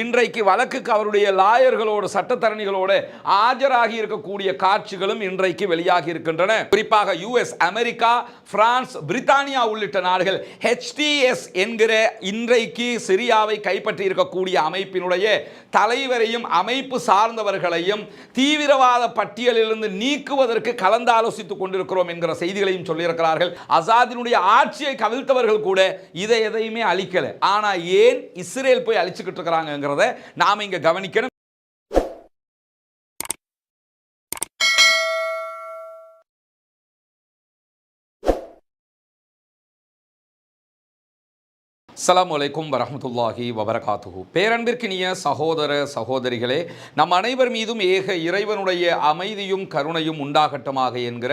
இன்றைக்கு வழக்குக்கு அவருடைய லாயர்களோடு சட்டத்தரணிகளோடு ஆஜராகி இருக்கக்கூடிய காட்சிகளும் இன்றைக்கு வெளியாகி இருக்கின்றன. குறிப்பாக யுஎஸ் அமெரிக்கா பிரான்ஸ் பிரித்தானியா உள்ளிட்ட நாடுகள் ஹெச்டிஎஸ் என்கிற இன்றைக்கு சிரியாவை கைப்பற்றி இருக்கக்கூடிய அமைப்பினுடைய தலைவரையும் அமைப்பு சார்ந்தவர்களையும் தீவிரவாத பட்டியலிலிருந்து நீக்குவதற்கு கலந்தாலோசித்துக் கொண்டிருக்கிறோம் என்கிற செய்திகளையும் சொல்லியிருக்கிறார்கள். அசாதினுடைய ஆட்சியை கவிழ்த்தவர்கள் கூட இதை எதையுமே அழிக்கல. ஆனால் ஏன் இஸ்ரேல் போய் அழிச்சுக்கிட்டு அப்படிங்கிறத நாம் இங்கே கவனிக்கணும். அஸ்லாம் வலைக்கும் வரமத்துல்லாஹி வபரகாத்துஹு. பேரன்பிற்கினிய சகோதர சகோதரிகளே நம் அனைவர் மீதும் ஏக இறைவனுடைய அமைதியும் கருணையும் உண்டாகட்டுமாக என்கிற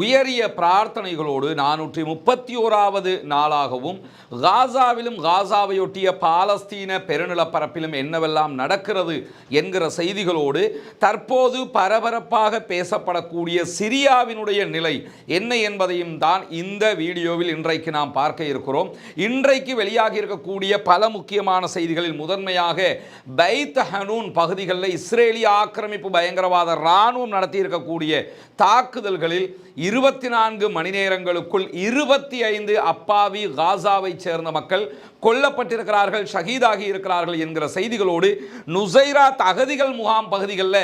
உயரிய பிரார்த்தனைகளோடு நானூற்றி முப்பத்தி ஓராவது நாளாகவும் காசாவிலும் காசாவையொட்டிய பாலஸ்தீன பெருநிலப்பரப்பிலும் என்னவெல்லாம் நடக்கிறது என்கிற செய்திகளோடு தற்போது பரபரப்பாக பேசப்படக்கூடிய சிரியாவினுடைய நிலை என்ன என்பதையும் தான் இந்த வீடியோவில் இன்றைக்கு நாம் பார்க்க இருக்கிறோம். இன்றைக்கு வெளியாக இருக்கக்கூடிய பல முக்கியமான செய்திகளில் முதன்மையாக பைத் ஹனூன் பகுதிகளில் இஸ்ரேலிய ஆக்கிரமிப்பு பயங்கரவாத இராணுவம் நடத்தியிருக்கக்கூடிய தாக்குதல்களில் இருபத்தி நான்கு மணி நேரங்களுக்குள் இருபத்தி ஐந்து அப்பாவி காசாவைச் சேர்ந்த மக்கள் கொல்லப்பட்டிருக்கிறார்கள் ஷஹீதாகி இருக்கிறார்கள் என்கிற செய்திகளோடு நுசைரா தகதிகள் முகாம் பகுதிகளில்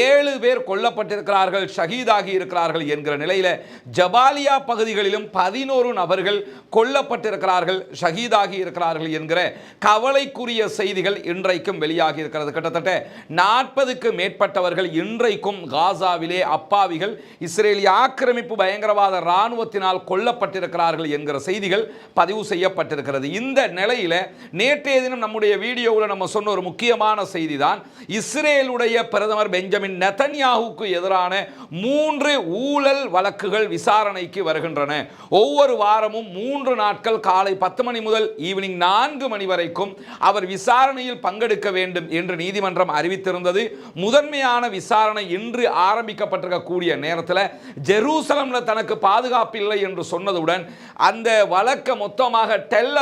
ஏழு பேர் கொல்லப்பட்டிருக்கிறார்கள் ஷஹீதாகி இருக்கிறார்கள் என்கிற நிலையில் ஜபாலியா பகுதிகளிலும் பதினோரு நபர்கள் கொல்லப்பட்டிருக்கிறார்கள் ஷஹீதாகி இருக்கிறார்கள் என்கிற கவலைக்குரிய செய்திகள் இன்றைக்கும் வெளியாகி இருக்கிறது. கிட்டத்தட்ட நாற்பதுக்கு மேற்பட்டவர்கள் இன்றைக்கும் காசாவிலே அப்பாவிகள் இஸ்ரேலிய ஆக்கிரமிப்பு பயங்கரவாத இராணுவத்தினால் கொல்லப்பட்டிருக்கிறார்கள் என்கிற செய்திகள் பதிவு செய்யப்பட்டிருக்கிறது. இந்த நிலையில் நேற்றைய தினம் நம்முடைய வீடியோவில் நம்ம சொன்ன ஒரு முக்கியமான செய்தி தான் இஸ்ரேலுடைய பிரதமர் பெஞ்சமின் நெதன்யாகுக்கு எதிரான மூன்று ஊழல் வழக்குகள் விசாரணைக்கு வருகின்றன. ஒவ்வொரு வாரமும் மூன்று நாட்கள் காலை பத்து மணி முதல் ஈவினிங் நான்கு மணி வரைக்கும் அவர் விசாரணையில் பங்கெடுக்க வேண்டும் என்று நீதிமன்றம் அறிவித்திருந்தது. முதன்மையான விசாரணை இன்று ஆரம்பிக்கப்பட்டிருக்கக்கூடிய நேரத்தில் ஜெருசலம்ல தனக்கு பாதுகாப்பு இல்லை என்று சொன்னதுடன் அந்த வழக்கை மொத்தமாக டெல்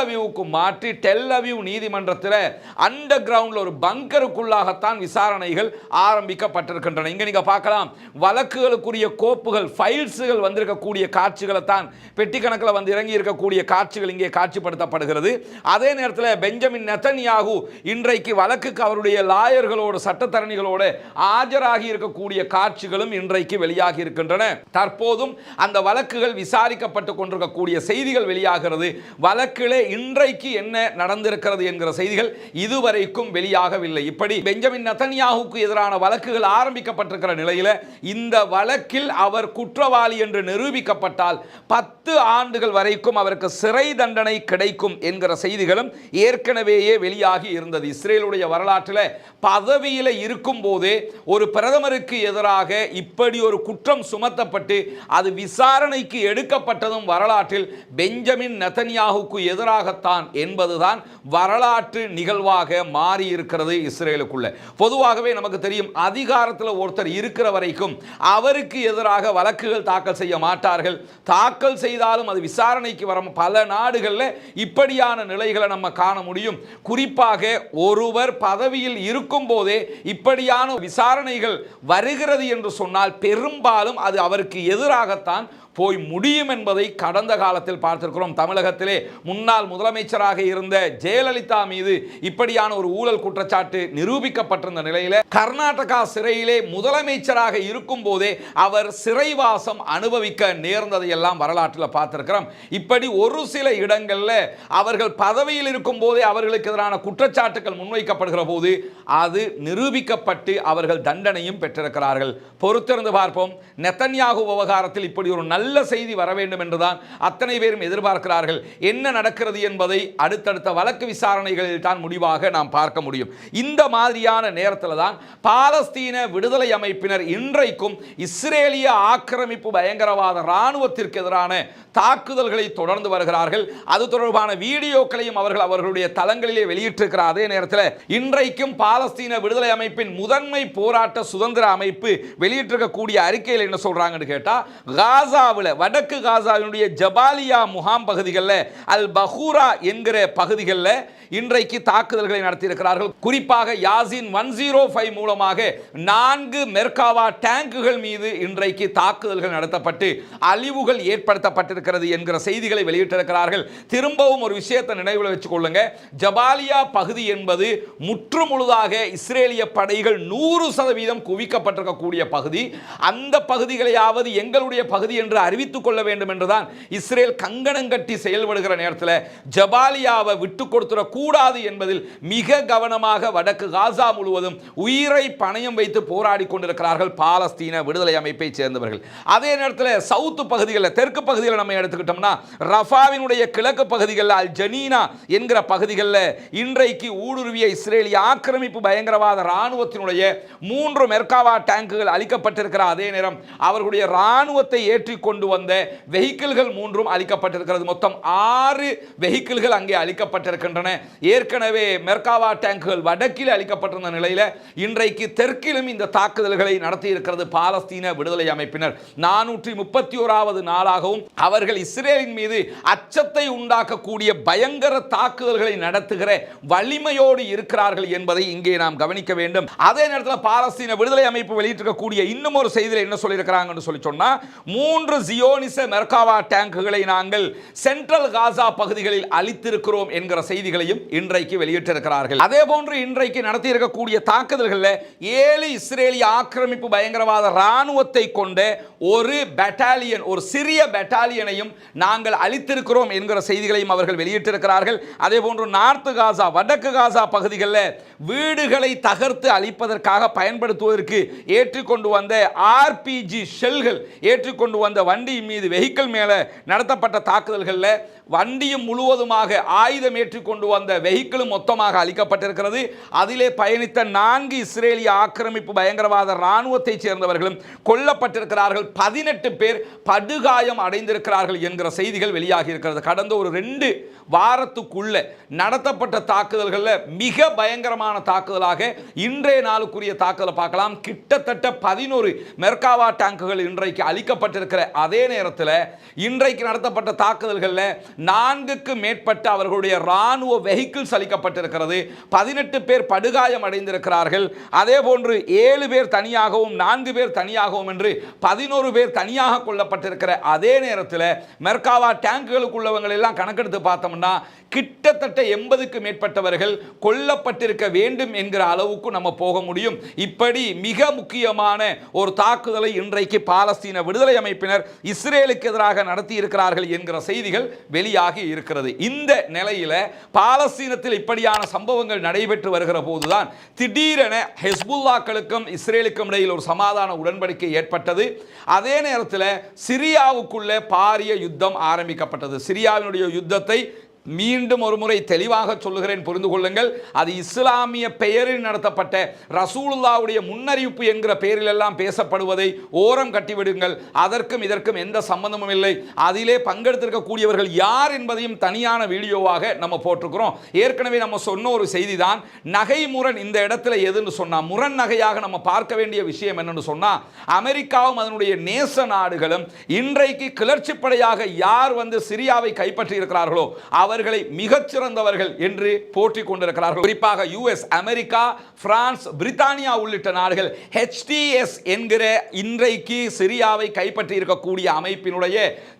மாற்றி டெல்லவியூ நீதிமன்றத்தில் அண்டர் கிரவுண்டில் ஒரு பங்கருக்குள்ளாகத்தான் விசாரணைகள் ஆரம்பிக்கப்பட்டிருக்கின்றன. இங்க நீங்க பார்க்கலாம். வழக்குகளுக்குரிய கோப்புகள் ஃபைல்ஸுகள் வந்திருக்கக்கூடிய காட்சிகளை தான் பெட்டி கணக்கில் வந்து இறங்கி இருக்கக்கூடிய காட்சிகள் இங்கே காட்சிப்படுத்தப்படுகிறது. அதே நேரத்தில் பெஞ்சமின் நெத்தன்யாகு இன்றைக்கு வழக்குக்கு அவருடைய லாயர்களோடு சட்டத்தரணிகளோடு ஆஜராகி இருக்கக்கூடிய காட்சிகளும் இன்றைக்கு வெளியாகி இருக்கின்றன. தற்போதும் அந்த வழக்குகள் விசாரிக்கப்பட்டு கொண்டிருக்கக்கூடிய செய்திகள் வெளியாகிறது. வழக்கிலே இன்றைக்கு என்ன நடந்திருக்கிறது என்கிற செய்திகள் இதுவரைக்கும் வெளியாகவில்லை. இப்படி பெஞ்சமின் நத்தன்யாகுக்கு எதிரான வழக்குகள் ஆரம்பிக்கப்பட்டிருக்கிற நிலையில் இந்த வழக்கில் அவர் குற்றவாளி என்று நிரூபிக்கப்பட்டால் பத்து ஆண்டுகள் வரைக்கும் அவருக்கு சிறை தண்டனை கிடைக்கும் என்கிற செய்திகளும் ஏற்கனவேயே வெளியாகி இருந்தது. இஸ்ரேலுடைய வரலாற்றில் பதவியில் இருக்கும் போதே ஒரு பிரதமருக்கு எதிராக இப்படி ஒரு குற்றம் சுமத்தப்பட்டு அது விசாரணைக்கு எடுக்கப்பட்டதும் வரலாற்றில் பெஞ்சமின் நெதன்யாகுக்கு எதிராகத்தான் என்பதுதான் வரலாற்று நிகழ்வாக மாறி இருக்கிறது இஸ்ரேலுக்குள்ள. பொதுவாகவே நமக்கு தெரியும் அதிகாரத்தில் ஒருத்தர் இருக்கிற வரைக்கும் அவருக்கு எதிராக வழக்குகள் தாக்கல் செய்ய மாட்டார்கள். தாக்கல் செய்தாலும் அது விசாரணைக்கு வர பல நாடுகளில் இப்படியான நிலைகளை நம்ம காண முடியும். குறிப்பாக ஒருவர் பதவியில் இருக்கும் போதே இப்படியான விசாரணைகள் வருகிறது என்று சொன்னால் பெரும்பாலும் அது அவருக்கு எதிராகத்தான் போய் முடியும் என்பதை கடந்த காலத்தில் பார்த்திருக்கிறோம். தமிழகத்திலே முன்னாள் முதலமைச்சராக இருந்த ஜெயலலிதா மீது இப்படியான ஒரு ஊழல் குற்றச்சாட்டு நிரூபிக்கப்பட்டிருந்த நிலையில் கர்நாடகா சிறையிலே முதலமைச்சராக இருக்கும் போதே அவர் சிறைவாசம் அனுபவிக்க நேர்ந்ததை எல்லாம் வரலாற்றில் பார்த்திருக்கிறோம். இப்படி ஒரு சில இடங்களில் அவர்கள் பதவியில் இருக்கும் போதே அவர்களுக்கு எதிரான குற்றச்சாட்டுகள் முன்வைக்கப்படுகிற போது அது நிரூபிக்கப்பட்டு அவர்கள் தண்டனையும் பெற்றிருக்கிறார்கள். பொறுத்திருந்து பார்ப்போம். நெத்தன்யாகு விவகாரத்தில் இப்படி ஒரு நல்ல செய்தி வர வேண்டும் என்றுதான் அத்தனை பேரும் எதிர்பார்க்கிறார்கள். என்ன நடக்கிறது என்பதை அடுத்தடுத்த வழக்கு விசாரணைகளில் தான் முடிவாக நாம் பார்க்க முடியும். இந்த மாதிரியான நேரத்தில் தான் பாலஸ்தீன விடுதலை அமைப்பினர் இன்றைக்கும் இஸ்ரேலிய ஆக்கிரமிப்பு பயங்கரவாத இராணுவத்திற்கு எதிரான தாக்குதல்களை தொடர்ந்து வருகிறார்கள். அது தொடர்பான வீடியோக்களையும் அவர்கள் அவர்களுடைய தளங்களிலே வெளியிட்டிருக்கிற அதே நேரத்தில் இன்றைக்கும் பாலஸ்தீன விடுதலை அமைப்பின் முதன்மை போராட்ட சுதந்திர அமைப்பு வெளியிட்டிருக்கக்கூடிய அறிக்கையில் என்ன சொல்றாங்கன்னு கேட்டால் காசா காசாவில் வடக்கு காசாவினுடைய ஜபாலியா முகாம் பகுதிகளில் அல் பஹூரா என்கிற பகுதிகளில் இன்றைக்கு தாக்குதல்களை நடத்தியிருக்கிறார்கள். குறிப்பாக யாசின் ஒன் ஜீரோ ஃபைவ் மூலமாக நான்கு மெர்காவா டேங்குகள் மீது இன்றைக்கு தாக்குதல்கள் நடத்தப்பட்டு அழிவுகள் ஏற்படுத்தப்பட்டிருக்கிறது என்கிற செய்திகளை வெளியிட்டிருக்கிறார்கள். திரும்பவும் ஒரு விஷயத்தை நினைவில் வச்சுக்கொள்ளுங்க. ஜபாலியா பகுதி என்பது முற்று முழுதாக இஸ்ரேலிய படைகள் நூறு சதவீதம் குவிக்கப்பட்டிருக்கக்கூடிய பகுதி. அந்த பகுதிகளையாவது எங்களுடைய பகுதி என்று அறிவித்துக் கொள்ள வேண்டும் என்றுதான் இஸ்ரேல் கங்கணம் கட்டி செயல்படுகிற நேரத்தில் ஜபாலியாவை விட்டு கொடுத்துடக்கூடாது என்பதில் மிக கவனமாக வடக்கு காசா முழுவதும் உயிரை பணயம் வைத்து போராடி கொண்டிருக்கிறார்கள் பாலஸ்தீன விடுதலை அமைப்பை சேர்ந்தவர்கள். அதே நேரத்தில் சவுத்து பகுதிகளில் தெற்கு பகுதியில் நம்ம எடுத்துக்கிட்டோம்னா ரஃபாவினுடைய கிழக்கு பகுதிகளில் அல் ஜனீனா என்கிற பகுதிகளில் இன்றைக்கு ஊடுருவிய இஸ்ரேலிய ஆக்கிரமிப்பு பயங்கரவாத இராணுவத்தினுடைய மூன்று மெர்காவா டேங்குகள் அளிக்கப்பட்டிருக்கிற அதே நேரம் அவர்களுடைய இராணுவத்தை ஏற்றிக்கொண்டு கொண்டு வந்த வெஹிக்கிள்கள் மூன்றும் அளிக்கப்பட்டிருக்கிறது மொத்தம் ஆறு வெஹிக்கிள்கள் அங்கே அளிக்கப்பட்டிருக்கின்றன ஏற்கனவே மெர்காவா டேங்குகள் வடக்கில் அளிக்கப்பட்டிருந்த நிலையில் இன்றைக்கு தெற்கிலும் இந்த தாக்குதல்களை நடத்தியிருக்கிறது பாலஸ்தீன விடுதலை அமைப்பினர். நானூற்றி முப்பத்தி ஓராவது நாளாகவும் அவர்கள் இஸ்ரேலின் மீது அச்சத்தை உண்டாக்கக்கூடிய பயங்கர தாக்குதல்களை நடத்துகிற வலிமையோடு இருக்கிறார்கள் என்பதை இங்கே நாம் கவனிக்க வேண்டும். அதே நேரத்தில் பாலஸ்தீன விடுதலை அமைப்பு வெளியிட்டிருக்கக்கூடிய இன்னும் ஒரு செய்தியில் என்ன சொல்லியிருக்கிறாங்கன்னு சொல்லி சொன்னால் மூன்று ஜியோனிச மெர்காவா டேங்குகளை நாங்கள் சென்ட்ரல் காசா பகுதிகளில் அளித்திருக்கிறோம் என்கிற செய்திகளையும் இன்றைக்கு வெளியிட்டிருக்கிறார்கள். அதே போன்று இன்றைக்கு நடத்தியிருக்கக்கூடிய தாக்குதல்களில் ஏழு இஸ்ரேலிய ஆக்கிரமிப்பு பயங்கரவாத இராணுவத்தை கொண்ட ஒரு பெட்டாலியன் ஒரு சிறிய பெட்டாலியனையும் நாங்கள் அளித்திருக்கிறோம் என்கிற செய்திகளையும் அவர்கள் வெளியிட்டிருக்கிறார்கள். அதே போன்று நார்த்து காசா வடக்கு காசா பகுதிகளில் வீடுகளை தகர்த்து அழிப்பதற்காக பயன்படுத்துவதற்கு ஏற்றுக்கொண்டு வந்த ஆர்பிஜி ஷெல்கள் ஏற்றுக்கொண்டு வந்த வண்டி மீது வெஹிக்கிள் மேலே நடத்தப்பட்ட தாக்குதல்களில் வண்டியும் முழுவதுமாக ஆயுதம் ஏற்றிக்கொண்டு வந்த வெஹிக்கிளும் மொத்தமாக அளிக்கப்பட்டிருக்கிறது அதிலே பயணித்த நான்கு இஸ்ரேலிய ஆக்கிரமிப்பு பயங்கரவாத இராணுவத்தைச் சேர்ந்தவர்களும் கொல்லப்பட்டிருக்கிறார்கள். பதினெட்டு பேர் படுகாயம் அடைந்திருக்கிறார்கள் என்கிற செய்திகள் வெளியாகி இருக்கிறது கடந்த ஒரு ரெண்டு வாரத்துக்குள்ள நடத்தப்பட்ட தாக்குதல்களில் மிக பயங்கரமான தாக்குதலாக இன்றைய நாளுக்குரிய தாக்குதலை பார்க்கலாம். கிட்டத்தட்ட பதினோரு மெர்காவா டேங்குகள் இன்றைக்கு அளிக்கப்பட்டிருக்கிற அதே நேரத்தில் இன்றைக்கு நடத்தப்பட்ட தாக்குதல்களில் நான்குக்கு மேற்பட்ட அவர்களுடைய இராணுவ வெஹிக்கிள்ஸ் அளிக்கப்பட்டிருக்கிறது. பதினெட்டு பேர் படுகாயம் அடைந்திருக்கிறார்கள். அதே போன்று ஏழு பேர் தனியாகவும் நான்கு பேர் தனியாகவும் என்று பதினோரு பேர் தனியாக கொல்லப்பட்டிருக்கிற அதே நேரத்தில் மெர்காவா டேங்குகளுக்குள்ளவங்களை எல்லாம் கணக்கெடுத்து பார்த்தோம்னா கிட்டத்தட்ட எண்பதுக்கு மேற்பட்டவர்கள் கொல்லப்பட்டிருக்க வேண்டும் என்கிற அளவுக்கு நம்ம போக முடியும். இப்படி மிக முக்கியமான ஒரு தாக்குதலை இன்றைக்கு பாலஸ்தீன விடுதலை அமைப்பினர் இஸ்ரேலுக்கு எதிராக நடத்தி இருக்கிறார்கள் என்கிற செய்திகள் வெளியாகி இருக்கிறது. இந்த நிலையில் பாலஸ்தீனத்தில் இப்படியான சம்பவங்கள் நடைபெற்று வருகிற போதுதான் திடீரென ஹெஸ்புல்லாக்களுக்கும் இஸ்ரேலுக்கும் இடையில் ஒரு சமாதான உடன்படிக்கை ஏற்பட்டது. அதே நேரத்தில் சிரியாவுக்குள்ளே பாரிய யுத்தம் ஆரம்பிக்கப்பட்டது. சிரியாவினுடைய யுத்தத்தை மீண்டும் ஒரு முறை தெளிவாக சொல்லுகிறேன் புரிந்து கொள்ளுங்கள். அது இஸ்லாமிய பெயரில் நடத்தப்பட்ட ரசூலுல்லாவுடைய முன்னறிவிப்பு என்கிற பெயரில் எல்லாம் பேசப்படுவதை ஓரம் கட்டிவிடுங்கள். அதற்கும் இதற்கும் எந்த சம்பந்தமும் இல்லை. அதிலே பங்கெடுத்திருக்கக்கூடியவர்கள் யார் என்பதையும் தனியான வீடியோவாக நம்ம போட்டிருக்கிறோம். ஏற்கனவே நம்ம சொன்ன ஒரு செய்தி தான் நகை முரண் இந்த இடத்துல எதுன்னு சொன்னால் முரண் நகையாக நம்ம பார்க்க வேண்டிய விஷயம் என்னன்னு சொன்னால் அமெரிக்காவும் அதனுடைய நேச நாடுகளும் இன்றைக்கு கிளர்ச்சிப்படையாக யார் வந்து சிரியாவை கைப்பற்றி இருக்கிறார்களோ அவர் அவர்களை மிகச்சிறந்தவர்கள் என்று போற்றி கொண்டிருக்கிறார்கள். குறிப்பாக யுஎஸ் அமெரிக்கா பிரான்ஸ் பிரித்தானியா உள்ளிட்ட நாடுகள் ஹெச்டிஎஸ் என்கிற இன்றைக்கு சிரியாவை கைப்பற்றி இருக்கக்கூடிய அமைப்பினுடைய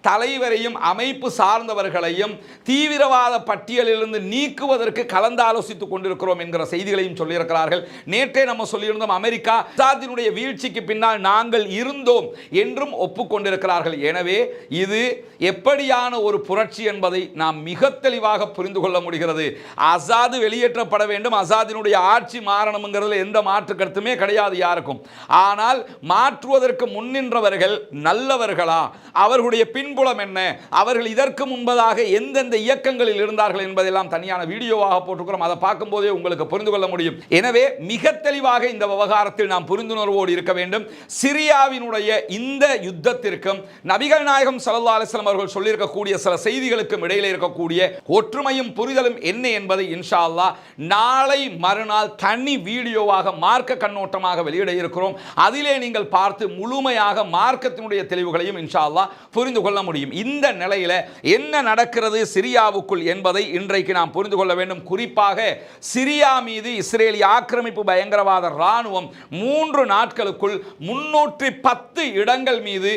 தலைவரையும் அமைப்பு சார்ந்தவர்களையும் தீவிரவாத பட்டியலிலிருந்து நீக்குவதற்கு கலந்தாலோசித்துக் கொண்டிருக்கிறோம் என்கிற செய்திகளையும் சொல்லியிருக்கிறார்கள். நேற்றே நம்ம சொல்லியிருந்தோம் அமெரிக்கா அசாதினுடைய வீழ்ச்சிக்கு பின்னால் நாங்கள் இருந்தோம் என்றும் ஒப்புக்கொண்டிருக்கிறார்கள். எனவே இது எப்படியான ஒரு புரட்சி என்பதை நாம் மிக தெளிவாக புரிந்து கொள்ள முடிகிறது. அசாது வெளியேற்றப்பட வேண்டும். அசாதினுடைய ஆட்சி மாறணுங்கிறதுல எந்த மாற்று கருத்துமே கிடையாது யாருக்கும். ஆனால் மாற்றுவதற்கு முன்னின்றவர்கள் நல்லவர்களா? அவர்களுடைய பின்புலம் என்ன? அவர்கள் இதற்கு முன்பதாக எந்தெந்த இயக்கங்களில் இருந்தார்கள் என்பதெல்லாம் தனியான வீடியோவாக போட்டுக்கிறோம் அதை பார்க்கும்போதே உங்களுக்கு புரிந்து கொள்ள முடியும். எனவே மிக தெளிவாக இந்த விவகாரத்தில் நாம் புரிந்துணர்வோடு இருக்க வேண்டும். சிரியாவினுடைய இந்த யுத்தத்திற்கும் நபிகள் நாயகம் சல்லா அலிஸ்லாம் அவர்கள் சொல்லியிருக்கக்கூடிய சில செய்திகளுக்கும் இடையில் இருக்கக்கூடிய ஒற்றுமையும் புரிதலும் என்ன என்பதை இன்ஷா அல்லா நாளை மறுநாள் தனி வீடியோவாக மார்க்க கண்ணோட்டமாக வெளியிட இருக்கிறோம். அதிலே நீங்கள் பார்த்து முழுமையாக மார்க்கத்தினுடைய தெளிவுகளையும் இன்ஷா அல்லா புரிந்து கொள்ள முடியும். இந்த நிலையில் என்ன நடக்கிறது சிரியாவுக்குள் என்பதை இன்றைக்கு நாம் புரிந்து கொள்ள வேண்டும். குறிப்பாக சிரியா மீது இஸ்ரேலிய ஆக்கிரமிப்பு பயங்கரவாத ராணுவம் மூன்று நாட்களுக்குள் முன்னூற்றி பத்து இடங்கள் மீது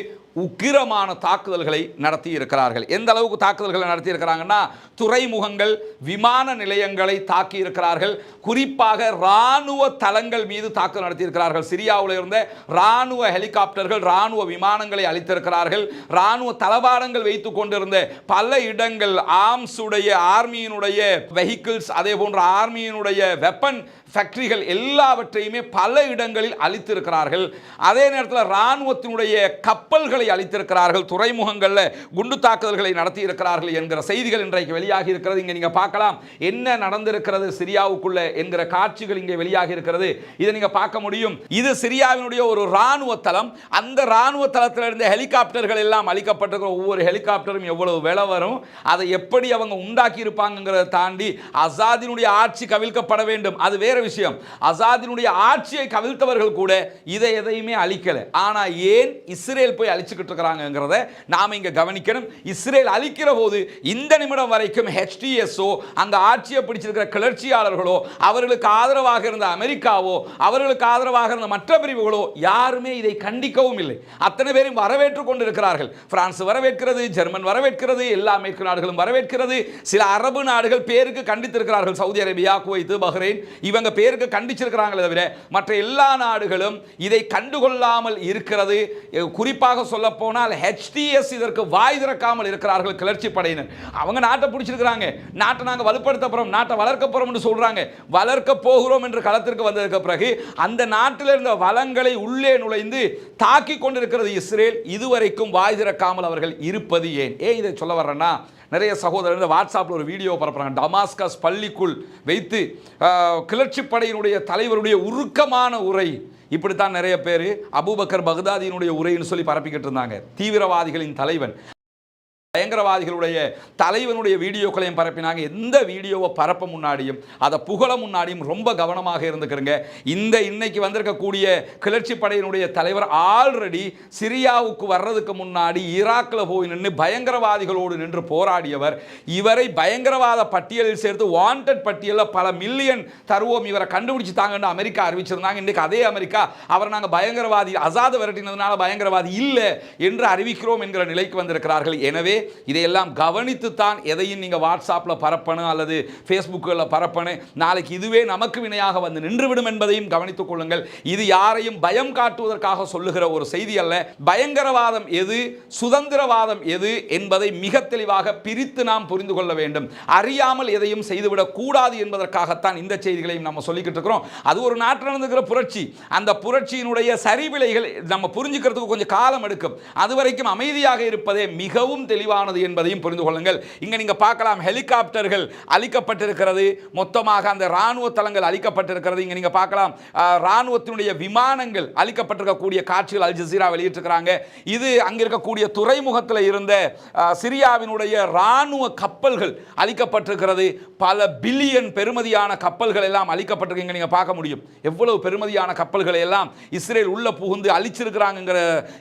உக்கிரமான தாக்குதல்களை நடத்தி இருக்கிறார்கள். எந்த அளவுக்கு தாக்குதல்களை நடத்தி இருக்கிறாங்கன்னா துறைமுகங்கள் விமான நிலையங்களை தாக்கி இருக்கிறார்கள். குறிப்பாக ராணுவ தளங்கள் மீது தாக்குதல் நடத்தியிருக்கிறார்கள் சிரியாவில் இருந்த ராணுவ ஹெலிகாப்டர்கள் ராணுவ விமானங்களை அளித்திருக்கிறார்கள் ராணுவ தளவாடங்கள் வைத்து கொண்டிருந்த பல இடங்கள் ஆர்ம்ஸுடைய ஆர்மியினுடைய வெஹிக்கிள்ஸ் அதே போன்ற ஆர்மியினுடைய வெப்பன் ஃபேக்ட்ரிகள் எல்லாவற்றையுமே பல இடங்களில் அழித்திருக்கிறார்கள். அதே நேரத்தில் இராணுவத்தினுடைய கப்பல்களை அழித்திருக்கிறார்கள். துறைமுகங்களில் குண்டு தாக்குதல்களை நடத்தி இருக்கிறார்கள் என்கிற செய்திகள் இன்றைக்கு வெளியாகி இருக்கிறது. இங்கே நீங்கள் பார்க்கலாம். என்ன நடந்திருக்கிறது சிரியாவுக்குள்ள என்கிற காட்சிகள் இங்கே வெளியாகி இருக்கிறது. இதை நீங்கள் பார்க்க முடியும். இது சிரியாவினுடைய ஒரு இராணுவ தளம். அந்த இராணுவ தளத்தில் இருந்த ஹெலிகாப்டர்கள் எல்லாம் அழிக்கப்பட்டிருக்கிற ஒவ்வொரு ஹெலிகாப்டரும் எவ்வளவு விலை வரும். அதை எப்படி அவங்க உண்டாக்கி இருப்பாங்கிறத தாண்டி அசாதினுடைய ஆட்சி கவிழ்க்கப்பட வேண்டும். அது வேறு விஷயம். அசாதினுடைய ஆட்சியை கவிழ்த்தவர்கள் கூட இதை எதையுமே அழிக்கலை. ஆனால் ஏன் இஸ்ரேல் போய் அழிச்சுக்கிட்டு இருக்கிறாங்கிறத நாம் இங்கே கவனிக்கணும். இஸ்ரேல் அழிக்கிற போது இந்த நிமிடம் வரைக்கும் ஹெச்டிஎஸ்ஓ அந்த ஆட்சியை பிடிச்சிருக்கிற கிளர்ச்சியாளர்களோ அவர்களுக்கு ஆதரவாக இருந்த அமெரிக்காவோ அவர்களுக்கு ஆதரவாக இருந்த மற்ற பிரிவுகளோ யாருமே இதை கண்டிக்கவும் இல்லை. அத்தனை பேரும் வரவேற்று கொண்டிருக்கிறார்கள். பிரான்ஸ் வரவேற்கிறது ஜெர்மன் வரவேற்கிறது எல்லா மேற்கு நாடுகளும் வரவேற்கிறது. சில அரபு நாடுகள் பேருக்கு கண்டித்திருக்கிறார்கள். Saudi Arabia Kuwait Bahrain. இவங்க பேருக்கு கண்டிச்சிருக்கிறாங்களே தவிர மற்ற எல்லா நாடுகளும் இதை கண்டுகொள்ளாமல் இருக்கிறது. குறிப்பாக சொல்ல போனால் ஹெச்டிஎஸ் இதற்கு வாய் திறக்காமல் இருக்கிறார்கள் கிளர்ச்சி படையினர். அவங்க நாட்டை பிடிச்சிருக்கிறாங்க. நாட்டை நாங்கள் வலுப்படுத்த போகிறோம் நாட்டை வளர்க்க போகிறோம்னு என்று வளர்க்க போகிறோம் என்று களத்திற்கு வந்ததுக்கு பிறகு அந்த நாட்டில் இருந்த வளங்களை உள்ளே நுழைந்து தாக்கி கொண்டிருக்கிறது இஸ்ரேல். இதுவரைக்கும் வாய் திறக்காமல் அவர்கள் இருப்பது ஏன்? ஏன் இதை சொல்ல வர்றேன்னா நிறைய சகோதரர்கள் வாட்ஸ்அப்பில் ஒரு வீடியோ பரப்புறாங்க. டமாஸ்கஸ் பள்ளிக்குள் வைத்து கிளர்ச்சி படையினுடைய தலைவருடைய உருக்கமான உரை. இப்படித்தான் நிறைய பேர் அபூபக்கர் பகதாதியினுடைய உரைன்னு சொல்லி பரப்பிக்கிட்டு இருந்தாங்க. தீவிரவாதிகளின் தலைவன். பயங்கரவாதிகளுடைய தலைவனுடைய வீடியோக்களையும் பரப்பினாங்க. எந்த வீடியோவை பரப்ப முன்னாடியும் அதை புகழ முன்னாடியும் ரொம்ப கவனமாக இருந்துக்கிறங்க. இந்த இன்னைக்கு வந்திருக்கக்கூடிய கிளர்ச்சி படையினுடைய தலைவர் ஆல்ரெடி சிரியாவுக்கு வர்றதுக்கு முன்னாடி ஈராக்கில் போய் நின்று பயங்கரவாதிகளோடு நின்று போராடியவர். இவரை பயங்கரவாத பட்டியலில் சேர்த்து வாண்டட் பட்டியலில் பல மில்லியன் தருவோம். இவரை கண்டுபிடிச்சு தாங்கன்னு அமெரிக்கா அறிவிச்சிருந்தாங்க. இன்னைக்கு அதே அமெரிக்கா அவர் நாங்கள் பயங்கரவாதி அசாத விரட்டினதுனால பயங்கரவாதி இல்லை என்று அறிவிக்கிறோம் என்கிற நிலைக்கு வந்திருக்கிறார்கள். எனவே இதையெல்லாம் கவனித்துத்தான் எதையும் நீங்கள் வாட்ஸ்அப்பில் பரப்பணும் அல்லது ஃபேஸ்புக்கில் பரப்பணும். நாளைக்கு இதுவே நமக்கு வினையாக வந்து நின்றுவிடும் என்பதையும் கவனித்துக் கொள்ளுங்கள். இது யாரையும் பயம் காட்டுவதற்காக சொல்லுகிற ஒரு செய்தி அல்ல. பயங்கரவாதம் எது சுதந்திரவாதம் எது என்பதை மிக தெளிவாக பிரித்து நாம் புரிந்து கொள்ள வேண்டும். அறியாமல் எதையும் செய்துவிடக் கூடாது என்பதற்காகத்தான் இந்த செய்திகளையும் நம்ம சொல்லிக்கிட்டு இருக்கிறோம். அது ஒரு நாட்டில் நடந்துக்கிற புரட்சி. அந்த புரட்சியினுடைய சரிவிலைகள் நம்ம புரிஞ்சுக்கிறதுக்கு கொஞ்சம் காலம் எடுக்கும். அது வரைக்கும் அமைதியாக இருப்பதே மிகவும் தெளிவு தெளிவானது என்பதையும் புரிந்து கொள்ளுங்கள். இங்கே நீங்கள் பார்க்கலாம் ஹெலிகாப்டர்கள் அழிக்கப்பட்டிருக்கிறது. மொத்தமாக அந்த இராணுவ தளங்கள் அழிக்கப்பட்டிருக்கிறது. இங்கே நீங்கள் பார்க்கலாம் இராணுவத்தினுடைய விமானங்கள் அழிக்கப்பட்டிருக்கக்கூடிய காட்சிகள் அல் ஜசீரா வெளியிட்டிருக்கிறாங்க. இது அங்கே இருக்கக்கூடிய துறைமுகத்தில் இருந்த சிரியாவினுடைய இராணுவ கப்பல்கள் அழிக்கப்பட்டிருக்கிறது. பல பில்லியன் பெருமதியான கப்பல்கள் எல்லாம் அழிக்கப்பட்டிருக்கு. இங்க நீங்க பார்க்க முடியும். எவ்வளவு பெருமதியான கப்பல்களை எல்லாம் இஸ்ரேல் உள்ளே புகுந்து அழிச்சிருக்கிறாங்கிற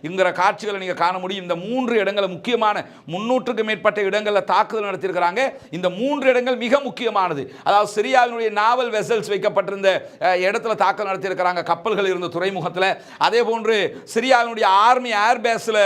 இங்கிற காட்சிகளை நீங்கள் காண முடியும். இந்த மூன்று இடங்களை முக்கியமான முன்னூற்றுக்கு மேற்பட்ட இடங்களில் தாக்குதல் நடத்தியிருக்கிறாங்க. இந்த மூன்று இடங்கள் மிக முக்கியமானது. அதாவது சிரியாவினுடைய நாவல் வெசல்ஸ் வைக்கப்பட்டிருந்த இடத்துல தாக்கல் நடத்தியிருக்கிறாங்க. கப்பல்கள் இருந்த துறைமுகத்தில். அதே போன்று சிரியாவினுடைய ஆர்மி ஏர்பேஸில்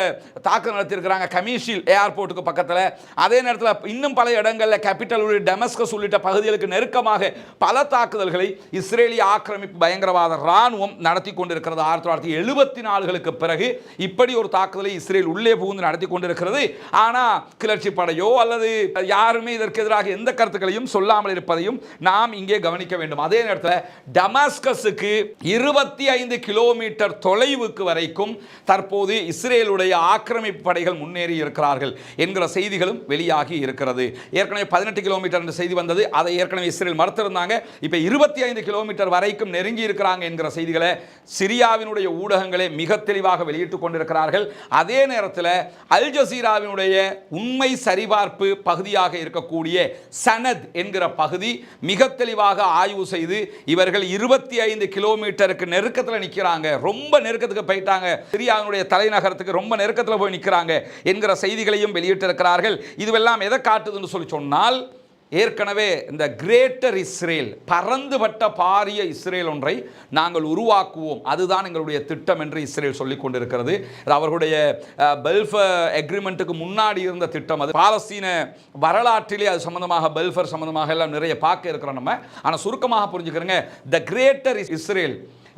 தாக்கல் நடத்தியிருக்கிறாங்க. கமீஷில் ஏர்போர்ட்டுக்கு பக்கத்தில். அதே நேரத்தில் இன்னும் பல இடங்களில் கேபிட்டல் டெமஸ்கஸ் உள்ளிட்ட பகுதிகளுக்கு நெருக்கமாக பல தாக்குதல்களை இஸ்ரேலிய ஆக்கிரமிப்பு பயங்கரவாத ராணுவம் நடத்தி கொண்டிருக்கிறது. ஆயிரத்தி தொள்ளாயிரத்தி எழுபத்தி நாலுகளுக்கு பிறகு இப்படி ஒரு தாக்குதலை இஸ்ரேல் உள்ளே புகுந்து நடத்தி கொண்டிருக்கிறது. ஆனால் கிளர்ச்சி படையோ அல்லது யாருமே இதற்கு எதிராக எந்த கருத்துக்களையும் சொல்லாமல் இருப்பதையும் நாம் இங்கே கவனிக்க வேண்டும். அதே நேரத்தில் டமாஸ்கஸுக்கு இருபத்தி ஐந்து கிலோமீட்டர் தொலைவுக்கு வரைக்கும் தற்போது இஸ்ரேலுடைய ஆக்கிரமிப்பு படைகள் முன்னேறி இருக்கிறார்கள் என்கிற செய்திகளும் வெளியாகி இருக்கிறது. ஏற்கனவே பதினெட்டு கிலோமீட்டர் என்ற செய்தி வந்தது. அதை ஏற்கனவே இஸ்ரேல் மறுத்திருந்தாங்க. இப்போ இருபத்தி ஐந்து கிலோமீட்டர் வரைக்கும் நெருங்கி இருக்கிறாங்க என்கிற செய்திகளை சிரியாவினுடைய ஊடகங்களே மிக தெளிவாக வெளியிட்டுக் கொண்டிருக்கிறார்கள். அதே நேரத்தில் அல் ஜசீராவினுடைய உண்மை சரிபார்ப்பு பகுதியாக இருக்கக்கூடிய சனத் என்கிற பகுதி மிக தெளிவாக ஆய்வு செய்து இவர்கள் இருபத்தி ஐந்து கிலோமீட்டருக்கு நெருக்கத்தில் நிற்கிறாங்க ரொம்ப நெருக்கத்துக்கு போயிட்டாங்க. சிரியாவினுடைய தலைநகரத்துக்கு ரொம்ப நெருக்கத்தில் போய் நிற்கிறாங்க என்கிற செய்திகளையும் வெளியிட்டிருக்கிறார்கள். இதுவெல்லாம் எதை காட்டுதுன்னு சொல்லி சொன்னால் ஏற்கனவே இந்த கிரேட்டர் இஸ்ரேல் பறந்துபட்ட பாரிய இஸ்ரேல் ஒன்றை நாங்கள் உருவாக்குவோம். அதுதான் எங்களுடைய திட்டம் என்று இஸ்ரேல் சொல்லிக் கொண்டிருக்கிறது. அவர்களுடைய பெல்ஃப அக்ரிமெண்ட்டுக்கு முன்னாடி இருந்த திட்டம். அது பாலஸ்தீன வரலாற்றிலே அது சம்பந்தமாக பெல்ஃபர் சம்பந்தமாக எல்லாம் நிறைய பார்க்க இருக்கிறோம் நம்ம. ஆனால் சுருக்கமாக புரிஞ்சுக்கிறோங்க. த கிரேட்டர் இஸ்ரேல்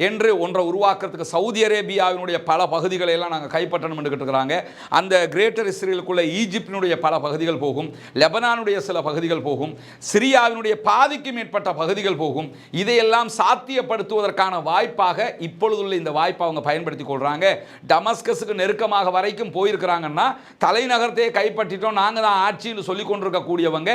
என்று ஒன்றை உருவாக்குறதுக்கு சவுதி அரேபியாவினுடைய பல பகுதிகளை எல்லாம் நாங்கள் கைப்பற்றணும் என்று இருக்கிறாங்க. அந்த கிரேட்டர் இஸ்ரேலுக்குள்ள ஈஜிப்டினுடைய பல பகுதிகள் போகும் லெபனானுடைய சில பகுதிகள் போகும் சிரியாவினுடைய பாதிக்கு மேற்பட்ட பகுதிகள் போகும். இதையெல்லாம் சாத்தியப்படுத்துவதற்கான வாய்ப்பாக இப்பொழுதுள்ள இந்த வாய்ப்பை அவங்க பயன்படுத்தி கொள்கிறாங்க டமஸ்கஸுக்கு நெருக்கமாக வரைக்கும் போயிருக்கிறாங்கன்னா தலைநகரத்தையே கைப்பற்றிட்டோம் நாங்கள் தான் ஆட்சின்னு சொல்லி கொண்டிருக்கக்கூடியவங்க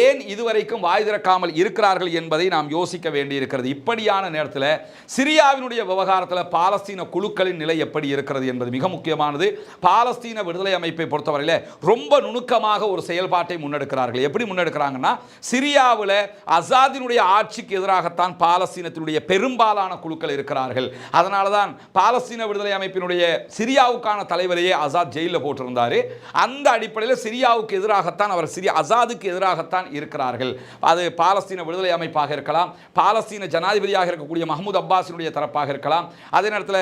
ஏன் இதுவரைக்கும் வாய் திறக்காமல் இருக்கிறார்கள் என்பதை நாம் யோசிக்க வேண்டியிருக்கிறது. இப்படியான நேரத்தில் சிறிய இந்தியாவினுடைய விவகாரத்தில் பாலஸ்தீன குழுக்களின் நிலை எப்படி இருக்கிறது என்பது மிக முக்கியமானது. பாலஸ்தீன விடுதலை அமைப்பை பொறுத்தவரையில் ரொம்ப நுணுக்கமாக ஒரு செயல்பாட்டை முன்னெடுக்கிறார்கள். எப்படி முன்னெடுக்கிறாங்கன்னா சிரியாவில் அசாதினுடைய ஆட்சிக்கு எதிராகத்தான் பாலஸ்தீனத்தினுடைய பெரும்பாலான குழுக்கள் இருக்கிறார்கள். அதனால தான் பாலஸ்தீன விடுதலை அமைப்பினுடைய சிரியாவுக்கான தலைவரையே அசாத் ஜெயிலில் போட்டிருந்தார். அந்த அடிப்படையில் சிரியாவுக்கு எதிராகத்தான் அவர் சிரியா அசாதுக்கு எதிராகத்தான் இருக்கிறார்கள். அது பாலஸ்தீன விடுதலை அமைப்பாக இருக்கலாம். பாலஸ்தீன ஜனாதிபதியாக இருக்கக்கூடிய மஹமூத் அப்பாஸினுடைய தரப்பாக இருக்கலாம் அதே நேரத்தில்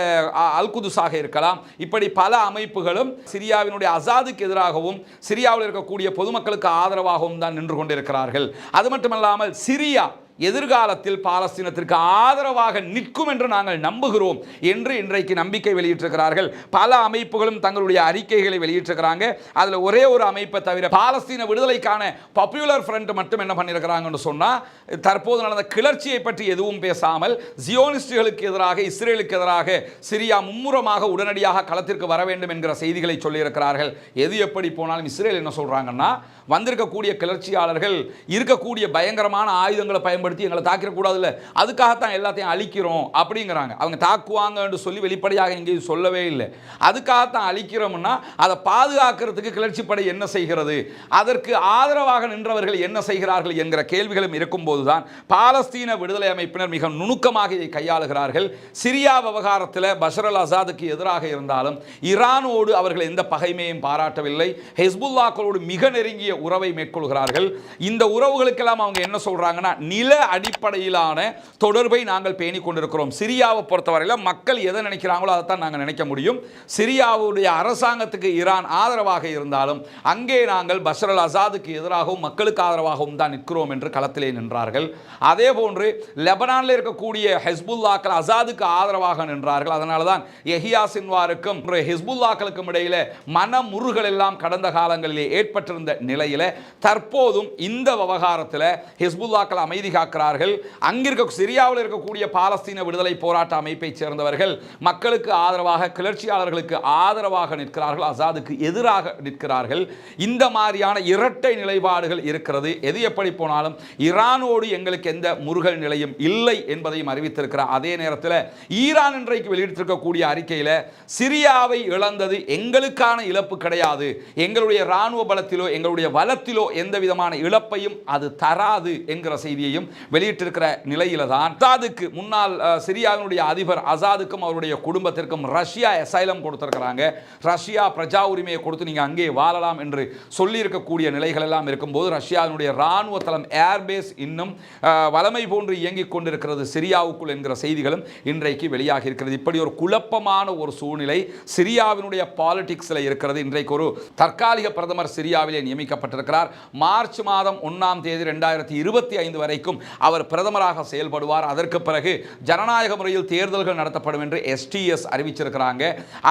அல்குதுஸாக இருக்கலாம். இப்படி பல அமைப்புகளும் சிரியாவினுடைய அசாதுக்கு எதிராகவும் சிரியாவில் இருக்கக்கூடிய பொதுமக்களுக்கு ஆதரவாகவும் தான் நின்று கொண்டிருக்கிறார்கள். அது மட்டுமல்லாமல் சிரியா எதிர்காலத்தில் பாலஸ்தீனத்திற்கு ஆதரவாக நிற்கும் என்று நாங்கள் நம்புகிறோம் என்று இன்றைக்கு நம்பிக்கை வெளியிட்டிருக்கிறார்கள். பல அமைப்புகளும் தங்களுடைய அறிக்கைகளை வெளியிட்டிருக்கிறாங்க. அதில் ஒரே ஒரு அமைப்பை தவிர பாலஸ்தீன விடுதலைக்கான பாப்புலர் ஃப்ரண்ட் மட்டும் என்ன பண்ணியிருக்கிறாங்கன்னு சொன்னால் தற்போது நடந்த கிளர்ச்சியை பற்றி எதுவும் பேசாமல் ஜியோனிஸ்டுகளுக்கு எதிராக இஸ்ரேலுக்கு எதிராக சிரியா மும்முரமாக உடனடியாக களத்திற்கு வர வேண்டும் என்கிற செய்திகளை சொல்லியிருக்கிறார்கள். எது எப்படி போனாலும் இஸ்ரேல் என்ன சொல்கிறாங்கன்னா வந்திருக்கக்கூடிய கிளர்ச்சியாளர்கள் இருக்கக்கூடிய பயங்கரமான ஆயுதங்களை பயன்படுத்தி எங்களை தாக்கிடக்கூடாதுல்ல. அதுக்காகத்தான் எல்லாத்தையும் அழிக்கிறோம் அப்படிங்கிறாங்க. அவங்க தாக்குவாங்கன்னு சொல்லி வெளிப்படையாக எங்கேயும் சொல்லவே இல்லை. அதுக்காகத்தான் அழிக்கிறோம்னா அதை பாதுகாக்கிறதுக்கு கிளர்ச்சி படை என்ன செய்கிறது? அதற்கு ஆதரவாக நின்றவர்கள் என்ன செய்கிறார்கள் என்கிற கேள்விகளும் இருக்கும்போது தான் பாலஸ்தீன விடுதலை அமைப்பினர் மிக நுணுக்கமாக இதை கையாளுகிறார்கள். சிரியா விவகாரத்தில் பஷர் அல் அசாதுக்கு எதிராக இருந்தாலும் ஈரானோடு அவர்கள் எந்த பகைமையும் பாராட்டவில்லை. ஹெஸ்புல்லாக்களோடு மிக நெருங்கிய உறவை மேற்கொள்கிறார்கள். இந்த உறவுகளுக்கெல்லாம் அவங்க என்ன சொல்கிறாங்கன்னா நில அடிப்படையிலான தொடர்பை நாங்கள் பேணி கொண்டிருக்கிறோம். சிரியாவை பொறுத்தவரையில் மக்கள் எதை நினைக்கிறாங்களோ அதை தான் நாங்கள் நினைக்க முடியும். சிரியாவுடைய அரசாங்கத்துக்கு ஈரான் ஆதரவாக இருந்தாலும் அங்கே நாங்கள் பஷர் அல் அசாதுக்கு எதிராகவும் மக்களுக்கு ஆதரவாகவும் தான் நிற்கிறோம் என்று களத்திலே நின்றார்கள். அதே போன்று லெபனானில் இருக்கக்கூடிய ஹெஸ்புல்லாக்கள் அசாதுக்கு ஆதரவாக நின்றார்கள். அதனால தான் எஹியா சின்வாருக்கும் ஹிஸ்புல்லாக்களுக்கும் இடையில மன முருகல் எல்லாம் கடந்த காலங்களிலே ஏற்பட்டிருந்த நிலையில் தற்போதும் இந்த விவகாரத்தில் ஹிஸ்புல்லாக்கள் அமைதி காக்கிறார்கள் அங்கிருக்க சிரியாவில் இருக்கக்கூடிய பாலஸ்தீன விடுதலை போராட்ட அமைப்பைச் சேர்ந்தவர்கள் மக்களுக்கு ஆதரவாக கிளர்ச்சியாளர்களுக்கு ஆதரவாக நிற்கிறார்கள் அசாதுக்கு எதிராக நிற்கிறார்கள். இந்த மாதிரியான இரட்டை நிலைப்பாடுகள் இருக்கிறது. எது எப்படி போனாலும் ஈரானோடு எங்களுக்கு எந்த முருகல் நிலையும் இல்லை என்பதையும் அறிவித்திருக்கிறார். அதே நேரத்தில் ஈரான் இன்றைக்கு வெளியிட்டிருக்கக்கூடிய அறிக்கையில் சிரியாவை இழந்தது எங்களுக்கான இழப்பு கிடையாது. எங்களுடைய இராணுவ பலத்திலோ எங்களுடைய வளத்திலோ எந்த விதமான இழப்பையும் அது தராது என்கிற செய்தியையும் வெளியிட்டிருக்கிற நிலையில தான் அசாதுக்கு முன்னாள் சிரியாவினுடைய அதிபர் அசாதுக்கும் அவருடைய குடும்பத்திற்கும் ரஷ்யா எசைலம் கொடுத்திருக்கிறாங்க. ரஷ்யா பிரஜா உரிமையை கொடுத்து நீங்க அங்கே வாழலாம் என்று சொல்லியிருக்கக்கூடிய நிலைகள் எல்லாம் இருக்கும்போது ரஷ்யாவினுடைய ராணுவ தளம் ஏர்பேஸ் இன்னும் வலமை வளமை போன்று இயங்கிக் கொண்டிருக்கிறது சிரியாவுக்குள் என்கிற செய்திகளும் இன்றைக்கு வெளியாகி இருக்கிறது. இப்படி ஒரு குழப்பமான ஒரு சூழ்நிலை சிரியாவினுடைய பாலிடிக்ஸில் இருக்கிறது. இன்றைக்கு ஒரு தற்காலிக பிரதமர் சிரியாவிலே நியமிக்கப்பட்டிருக்கிறார். மார்ச் மாதம் ஒன்றாம் தேதி ரெண்டாயிரத்தி இருபத்தி ஐந்து வரைக்கும் அவர் பிரதமராக செயல்படுவார். அதற்கு பிறகு ஜனநாயக முறையில் தேர்தல்கள் நடத்தப்படும் என்று எஸ்டிஎஸ் அறிவிச்சிருக்கிறாங்க.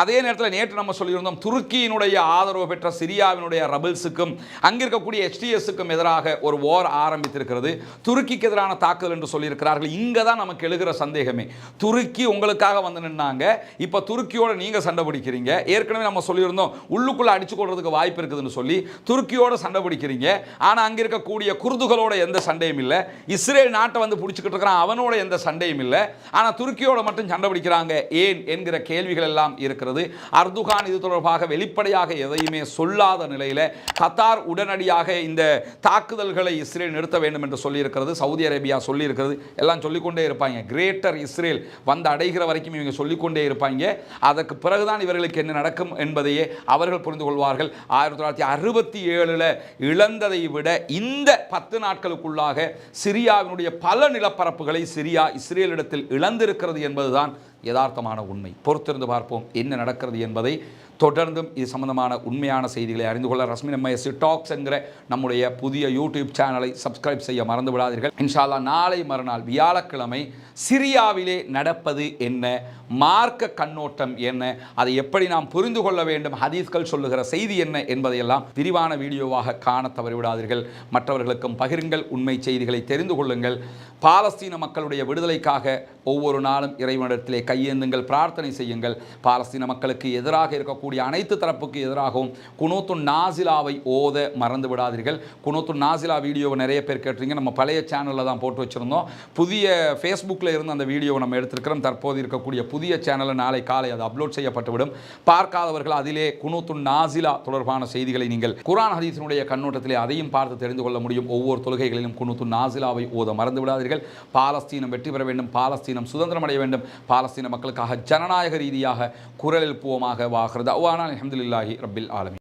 அதே நேரத்தில் நேற்று நம்ம சொல்லியிருந்தோம் துருக்கியினுடைய ஆதரவு பெற்ற சிரியாவினுடைய ரபிள்ஸுக்கும் அங்கிருக்கக்கூடிய எஸ்டிஎஸ்க்கும் எதிராக ஒரு ஓர் ஆரம்பித்திருக்கிறது. துருக்கிக்கு எதிரான தாக்குதல் என்று சொல்லியிருக்கிறார்கள். இங்கே தான் நமக்கு எழுகிற சந்தேகமே. துருக்கி உங்களுக்காக வந்து நின்னாங்க. இப்போ துருக்கியோட நீங்கள் சண்டை பிடிக்கிறீங்க. ஏற்கனவே நம்ம சொல்லியிருந்தோம் உள்ளுக்குள்ளே அடிச்சு கொள்றதுக்கு வாய்ப்பு இருக்குதுன்னு சொல்லி துருக்கியோட சண்டை பிடிக்கிறீங்க. ஆனால் அங்கே இருக்கக்கூடிய குர்துகளோட எந்த சண்டையும் இல்லை. இஸ் இஸ்ரேல் நாட்டை வந்து பிடிச்சிக்கிட்டு இருக்கிறான். அவனோட எந்த சண்டையும் இல்லை. ஆனால் துருக்கியோட மட்டும் சண்டை பிடிக்கிறாங்க. ஏன் என்கிற கேள்விகள் எல்லாம் இருக்கிறது. அர்துகான் இது தொடர்பாக வெளிப்படையாக எதையுமே சொல்லாத நிலையில் கத்தார் உடனடியாக இந்த தாக்குதல்களை இஸ்ரேல் நிறுத்த வேண்டும் என்று சொல்லியிருக்கிறது. சவுதி அரேபியா சொல்லியிருக்கிறது. எல்லாம் சொல்லிக்கொண்டே இருப்பாங்க. கிரேட்டர் இஸ்ரேல் வந்து அடைகிற வரைக்கும் இவங்க சொல்லிக்கொண்டே இருப்பாங்க. அதற்கு பிறகுதான் இவர்களுக்கு என்ன நடக்கும் என்பதையே அவர்கள் புரிந்து கொள்வார்கள். ஆயிரத்தி தொள்ளாயிரத்தி அறுபத்தி ஏழில் இழந்ததை விட இந்த பத்து நாட்களுக்குள்ளாக சிரியாவினுடைய பல நிலப்பரப்புகளை சிரியா இஸ்ரேலிடத்தில் இழந்திருக்கிறது என்பதுதான் யதார்த்தமான உண்மை. பொறுத்திருந்து பார்ப்போம் என்ன நடக்கிறது என்பதை. தொடர்ந்தும் இது சம்பந்தமான உண்மையான செய்திகளை அறிந்து கொள்ள ரஸ்மின் எம்ஐஎஸ் டாக்ஸ் என்கிற நம்முடைய புதிய யூடியூப் சேனலை சப்ஸ்கிரைப் செய்ய மறந்து விடாதீர்கள். இன்ஷால்லா நாளை மறுநாள் வியாழக்கிழமை சிரியாவிலே நடப்பது என்ன? மார்க்க கண்ணோட்டம் என்ன? அதை எப்படி நாம் புரிந்து கொள்ள வேண்டும்? ஹதீஸ்கள் சொல்லுகிற செய்தி என்ன? என்பதையெல்லாம் விரிவான வீடியோவாக காண தவறிவிடாதீர்கள் மற்றவர்களுக்கும் பகிருங்கள். உண்மை செய்திகளை தெரிந்து கொள்ளுங்கள். பாலஸ்தீன மக்களுடைய விடுதலைக்காக ஒவ்வொரு நாளும் இறைவனிடத்திலே கையேந்துங்கள் பிரார்த்தனை செய்யுங்கள். பாலஸ்தீன மக்களுக்கு எதிராக இருக்கக்கூடிய அனைத்து தரப்புக்கு எதிராகவும் குனோத்து நாசிலாவை ஓத மறந்து விடாதீர்கள். குனோத்து நாசிலா வீடியோவை நிறைய பேர் கேட்டுறீங்க நம்ம பழைய சேனலில் தான் போட்டு வச்சுருந்தோம். புதிய ஃபேஸ்புக்கில் இருந்து அந்த வீடியோவை நம்ம எடுத்திருக்கிறோம். தற்போது இருக்கக்கூடிய புதிய சேனலில் நாளை காலை அது அப்லோட் செய்யப்பட்டுவிடும். பார்க்காதவர்கள் அதிலே குனூத்து நாசிலா தொடர்பான செய்திகளை நீங்கள் குரான் ஹதீஸினுடைய கண்ணோட்டத்திலே அதையும் பார்த்து தெரிந்து கொள்ள முடியும். ஒவ்வொரு தொழுகைகளிலும் குனூத்து நாசிலாவை ஓத மறந்து விடாதீர்கள். பாலஸ்தீனம் வெற்றி பெற வேண்டும். பாலஸ்தீனம் சுதந்திரம் அடைய வேண்டும். பாலஸ்தீன மக்களுக்காக ஜனநாயக ரீதியாக குரல் எழுப்புவோமாக வாகிறது அவ்வானால் அஹமதுல்லாஹி ரபில் ஆலமி